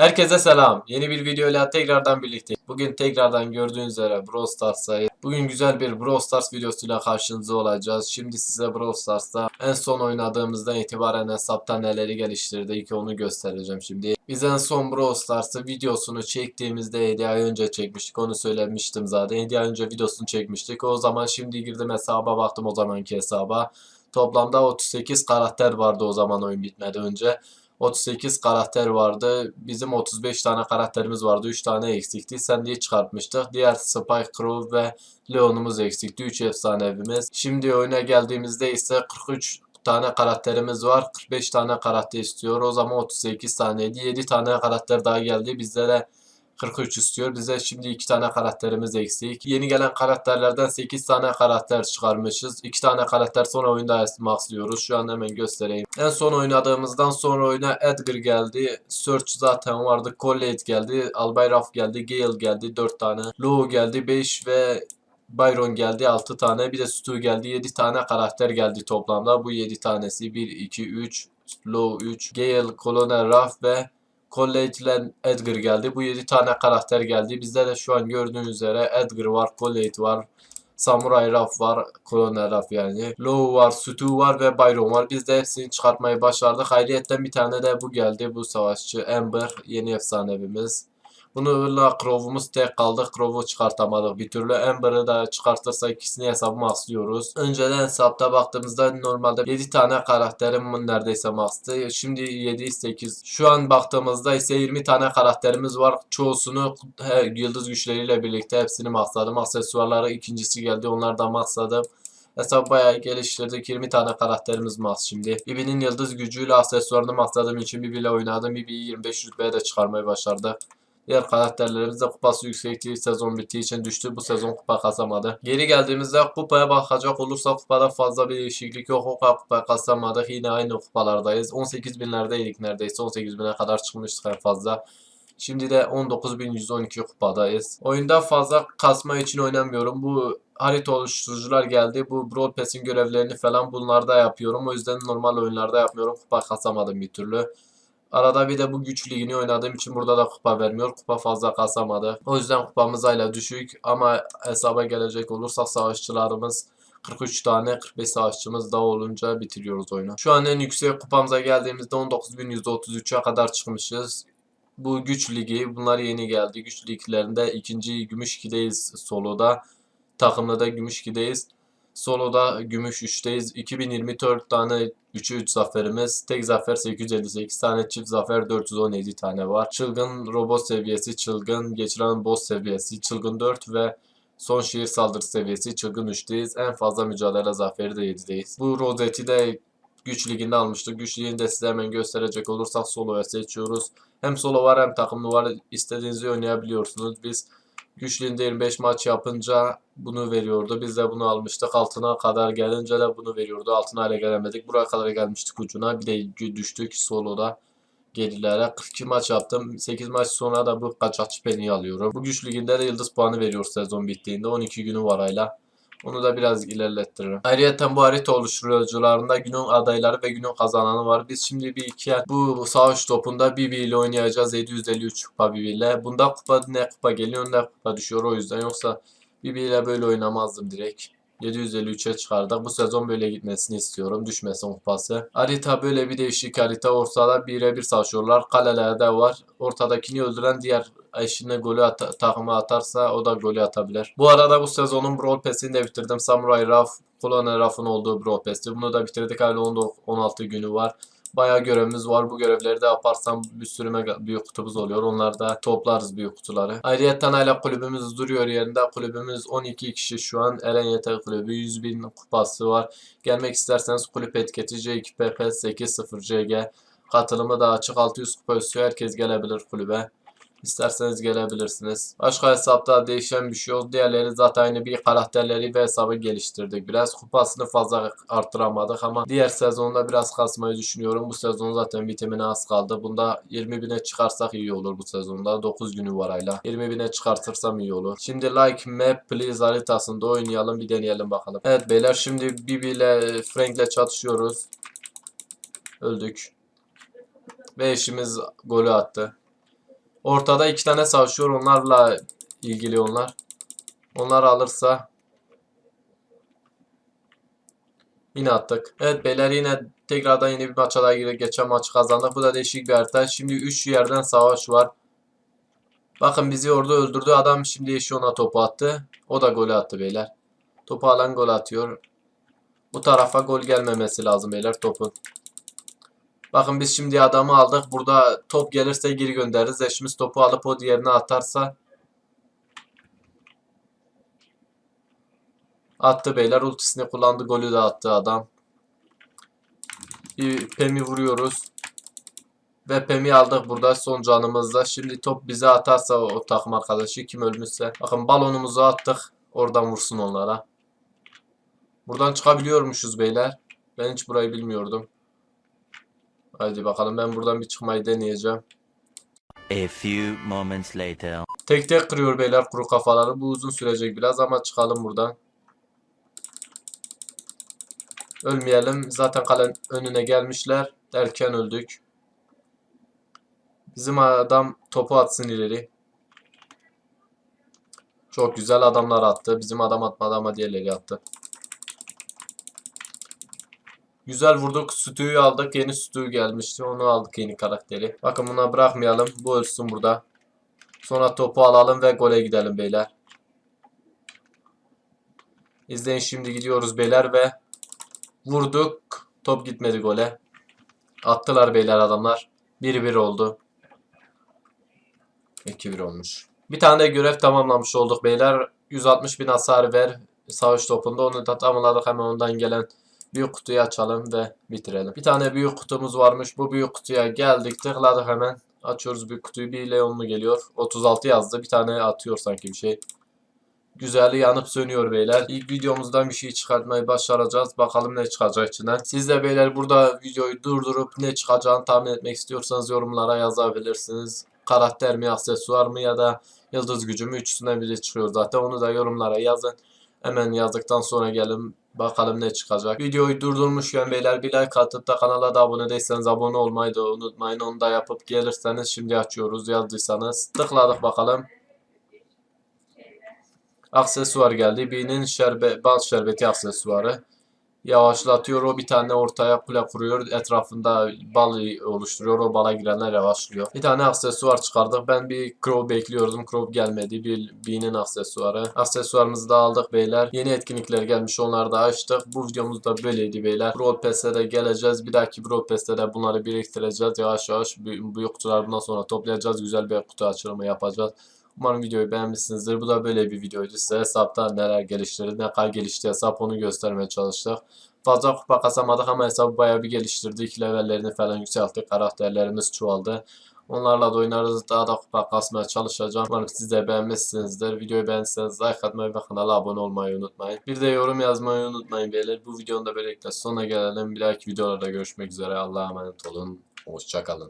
Herkese selam. Yeni bir videoyla tekrardan birlikte. Bugün tekrardan gördüğünüz üzere Brawl Stars'tayız. Bugün güzel bir Brawl Stars videosuyla karşınızda olacağız. Şimdi size Brawl Stars'ta en son oynadığımızdan itibaren hesapta neleri geliştirdik onu göstereceğim şimdi. Biz en son Brawl Stars'ta videosunu çektiğimizde 7 ay önce çekmiştik. Onu söylemiştim zaten. 7 ay önce videosunu çekmiştik. O zaman şimdi girdim hesaba baktım o zamanki hesaba. Toplamda 38 karakter vardı o zaman oyun bitmeden önce. 38 karakter vardı. Bizim 35 tane karakterimiz vardı. 3 tane eksikti. Sen diye çıkartmıştık. Diğer Spike Crow ve Leon'umuz eksikti. 3 efsanevimiz. Şimdi oyuna geldiğimizde ise 43 tane karakterimiz var. 45 tane karakter istiyor. O zaman 38 taneydi. 7 tane karakter daha geldi. Bizlere 43 istiyor. Bize şimdi 2 tane karakterimiz eksik. Yeni gelen karakterlerden 8 tane karakter çıkarmışız. 2 tane karakter sonra oyunda maxlıyoruz. Şu an hemen göstereyim. En son oynadığımızdan sonra oyuna Edgar geldi. Search zaten vardı. Colette geldi. Albayraf geldi. Gale geldi. 4 tane. Lou geldi. 5 ve Byron geldi 6 tane. Bir de Stu geldi. 7 tane karakter geldi toplamda. Bu 7 tanesi 1, 2, 3, Lou 3, Gale, Colonel Ruff ve İle Edgar geldi. Bu 7 tane karakter geldi. Bizde de şu an gördüğünüz üzere Edgar var, Colette var. Samurai Ruff var, Colonel Ruff yani. Lou var, Stu var ve Byron var. Biz de hepsini çıkartmayı başardık. Hayriyetten bir tane de bu geldi. Bu savaşçı Amber, yeni efsanevimiz. Bununla Crow'umuz tek kaldı. Crow'u çıkartamadık bir türlü. Amber'ı da çıkartırsak ikisini hesabı maxlıyoruz. Önceden hesapta baktığımızda normalde 7 tane karakterim neredeyse max'tı. Şimdi 7 8. Şu an baktığımızda ise 20 tane karakterimiz var. Çoğusunu he, yıldız güçleriyle birlikte hepsini maxladım. Aksesuarları ikincisi geldi. Onları da maxladım. Hesap bayağı geliştirdik. 20 tane karakterimiz max şimdi. Bibi'nin yıldız gücüyle aksesuarını maxladığım için Bibi ile oynadım. Bibi'yi 25 rütbeye de çıkarmayı başardık. Diğer karakterlerimiz de kupası yüksekti. Sezon bittiği için düştü. Bu sezon kupa kazamadı. Geri geldiğimizde kupaya bakacak olursak kupada fazla bir değişiklik yok. O kadar kupa kazamadık. Yine aynı kupalardayız. 18 binlerdeydik neredeyse. 18 bine kadar çıkmıştık en fazla. Şimdi de 19.112 kupadayız. Oyunda fazla kasma için oynamıyorum. Bu harita oluşturucular geldi. Bu Brawl Pass'in görevlerini falan bunlarda yapıyorum. O yüzden normal oyunlarda yapmıyorum. Kupa kasamadım bir türlü. Arada bir de bu güç ligini oynadığım için burada da kupa vermiyor. Kupa fazla kasamadı. O yüzden kupamız hala düşük. Ama hesaba gelecek olursak savaşçılarımız 43 tane 45 savaşçımız daha olunca bitiriyoruz oyunu. Şu an en yüksek kupamıza geldiğimizde 19.133'e kadar çıkmışız. Bu güç ligi bunlar yeni geldi. Güç liglerinde ikinci gümüş 2'deyiz soloda. Takımda da gümüş 2'deyiz. Solo'da gümüş 3'teyiz. 2024 tane 3'ü 3 zaferimiz. Tek zafer 858 tane. Çift zafer 417 tane var. Çılgın robot seviyesi, çılgın geçiren boss seviyesi, çılgın 4 ve son şehir saldırı seviyesi çılgın 3'teyiz. En fazla mücadele zaferi de 7'deyiz. Bu rozeti de güç liginde almıştık. Güç ligini de size hemen gösterecek olursak soloya seçiyoruz. Hem solo var hem takımlı var. İstediğinizi oynayabiliyorsunuz. Biz Güçlüğünde 25 maç yapınca bunu veriyordu. Biz de bunu almıştık. Altına kadar gelince de bunu veriyordu. Altına hale gelemedik. Buraya kadar gelmiştik ucuna. Bir de düştük soloda gerilere. 42 maç yaptım. 8 maç sonra da bu kaçakçı peniyi alıyorum. Bu güç de yıldız puanı veriyor sezon bittiğinde. 12 günü var hala. Onu da biraz ilerlettiririm. Ayrıca bu harita oluşturucularında günün adayları ve günün kazananı var. Biz şimdi bir iki bu savaş topunda Bibi ile oynayacağız. 753 kupa Bibi ile. Bunda kupa ne kupa geliyor ne kupa düşüyor o yüzden. Yoksa Bibi ile böyle oynamazdım direkt. 753'e çıkardık. Bu sezon böyle gitmesini istiyorum. Düşmesin kupası. Harita böyle bir değişik harita. Ortada birebir savaşıyorlar. Kalelerde var. Ortadakini öldüren diğer eşine golü at takıma atarsa o da golü atabilir. Bu arada bu sezonun Brawl Pass'ini de bitirdim. Samurai Ruff, Colonel Ruff'ın olduğu Brawl Pass'ti. Bunu da bitirdik. Hala 16 günü var. Bayağı görevimiz var. Bu görevleri de yaparsam bir sürü büyük kutumuz oluyor. Onları da toplarız büyük kutuları. Ayrıca hala kulübümüz duruyor yerinde. Kulübümüz 12 kişi şu an. Eren Yeter Kulübü 100 bin kupası var. Gelmek isterseniz kulüp etiketi C2PP80CG. Katılımı da açık 600 kupa üstü. Herkes gelebilir kulübe. İsterseniz gelebilirsiniz. Başka hesapta değişen bir şey yok. Diğerleri zaten aynı bir karakterleri ve hesabı geliştirdik. Biraz kupasını fazla arttıramadık ama diğer sezonda biraz kasmayı düşünüyorum. Bu sezon zaten bitimine az kaldı. Bunda 20 bine çıkarsak iyi olur bu sezonda. 9 günü var hala. 20 bine çıkartırsam iyi olur. Şimdi like map please haritasında oynayalım bir deneyelim bakalım. Evet beyler şimdi Bibi ile Frank ile çatışıyoruz. Öldük. Ve eşimiz golü attı. Ortada iki tane savaşıyor. Onlarla ilgili onlar. Onlar alırsa yine attık. Evet beyler yine tekrardan yeni bir maça daha girdik. Geçen maçı kazandık. Bu da değişik bir harita. Şimdi 3 yerden savaş var. Bakın bizi orada öldürdü. Adam şimdi eşi ona topu attı. O da golü attı beyler. Topu alan gol atıyor. Bu tarafa gol gelmemesi lazım beyler topun. Bakın biz şimdi adamı aldık. Burada top gelirse geri göndeririz. Eşimiz topu alıp o diğerine atarsa attı beyler. Ultisini kullandı. Golü de attı adam. Bir Pem'i vuruyoruz. Ve Pem'i aldık burada son canımızda. Şimdi top bize atarsa o, takım arkadaşı kim ölmüşse. Bakın balonumuzu attık. Oradan vursun onlara. Buradan çıkabiliyormuşuz beyler. Ben hiç burayı bilmiyordum. Hadi bakalım ben buradan bir çıkmayı deneyeceğim. A few moments later. Tek tek kırıyor beyler kuru kafaları. Bu uzun sürecek biraz ama çıkalım buradan. Ölmeyelim. Zaten kalenin önüne gelmişler. Erken öldük. Bizim adam topu atsın ileri. Çok güzel adamlar attı. Bizim adam atmadı ama diğerleri attı. Güzel vurduk. Sütüyü aldık. Yeni sütüyü gelmişti. Onu aldık yeni karakteri. Bakın buna bırakmayalım. Bu ölsün burada. Sonra topu alalım ve gole gidelim beyler. İzleyin şimdi gidiyoruz beyler ve vurduk. Top gitmedi gole. Attılar beyler adamlar. 1-1 oldu. 2-1 olmuş. Bir tane de görev tamamlamış olduk beyler. 160 bin hasar ver savaş topunda. Onu da tamamladık. Hemen ondan gelen büyük kutuyu açalım ve bitirelim. Bir tane büyük kutumuz varmış. Bu büyük kutuya geldik. Tıkladık hemen. Açıyoruz büyük kutuyu. Bir Leonlu geliyor. 36 yazdı. Bir tane atıyor sanki bir şey. Güzel yanıp sönüyor beyler. İlk videomuzdan bir şey çıkartmayı başaracağız. Bakalım ne çıkacak içinden. Siz de beyler burada videoyu durdurup ne çıkacağını tahmin etmek istiyorsanız yorumlara yazabilirsiniz. Karakter mi, aksesuar mı ya da yıldız gücü mü üçünden biri çıkıyor zaten. Onu da yorumlara yazın. Hemen yazdıktan sonra gelin bakalım ne çıkacak. Videoyu durdurmuşken beyler bir like atıp da kanala da abone değilseniz abone olmayı da unutmayın. Onu da yapıp gelirseniz şimdi açıyoruz yazdıysanız. Tıkladık bakalım. Aksesuar geldi. Birinin şerbe, bal şerbeti aksesuarı. Yavaşlatıyor. O bir tane ortaya kule kuruyor. Etrafında bal oluşturuyor. O bala girenler yavaşlıyor. Bir tane aksesuar çıkardık. Ben bir Crow bekliyordum. Crow gelmedi. Bir Bee'nin aksesuarı. Aksesuarımızı da aldık beyler. Yeni etkinlikler gelmiş. Onları da açtık. Bu videomuz da böyleydi beyler. Brawl Pass'e de geleceğiz. Bir dahaki Brawl Pass'te de bunları biriktireceğiz. Yavaş yavaş büyük kutular bundan sonra toplayacağız. Güzel bir kutu açılımı yapacağız. Umarım videoyu beğenmişsinizdir. Bu da böyle bir videoydu. Size hesapta neler geliştirdi, ne kadar gelişti hesap onu göstermeye çalıştık. Fazla kupa kasamadık ama hesabı bayağı bir geliştirdik. Levellerini falan yükselttik. Karakterlerimiz çoğaldı. Onlarla da oynarız. Daha da kupa kasmaya çalışacağım. Umarım siz de beğenmişsinizdir. Videoyu beğendiyseniz like atmayı ve kanala abone olmayı unutmayın. Bir de yorum yazmayı unutmayın beyler. Bu videonun da böylelikle sonuna gelelim. Bir dahaki videolarda görüşmek üzere. Allah'a emanet olun. Hoşçakalın.